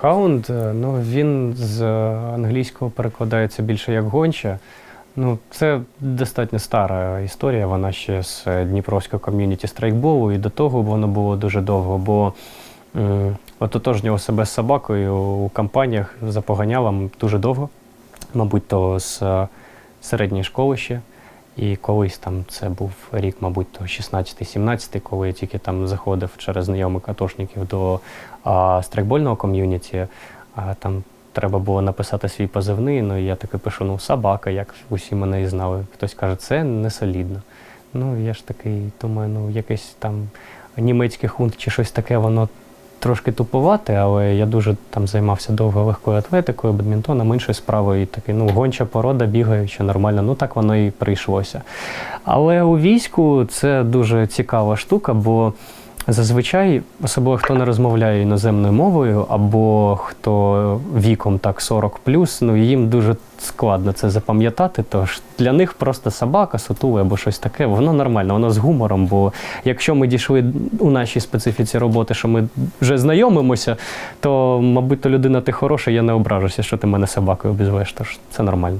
Хаунд, е, ну він з англійського перекладається більше як гонча. Ну, це достатньо стара історія, вона ще з Дніпровського ком'юніті страйкболу, і до того воно було дуже довго, бо ототожнював себе з собакою у компаніях запоганяла м, дуже довго, мабуть, то з е, середньої школи ще. І колись там це був рік, мабуть, то 16-17, коли я тільки там заходив через знайомих атошників до а, страйкбольного ком'юніті, а там треба було написати свій позивний. Ну я таки пишу, ну, собака, як усі мене і знали. Хтось каже, це не солідно. Ну, я ж такий думаю, ну, якийсь там німецький хунт чи щось таке, воно трошки тупувати, але я дуже там займався довго легкою атлетикою, бадмінтоном, іншою справою. І такий, ну, гонча порода, бігаюча, нормально. Ну так воно і прийшлося. Але у війську це дуже цікава штука, бо зазвичай, особливо хто не розмовляє іноземною мовою, або хто віком так 40 ну їм дуже складно це запам'ятати. Тож для них просто собака, сутула або щось таке, воно нормально, воно з гумором. Бо якщо ми дійшли у нашій специфіці роботи, що ми вже знайомимося, то, мабуть, то людина ти хороша, я не ображуся, що ти мене собакою обізвеш, тож це нормально.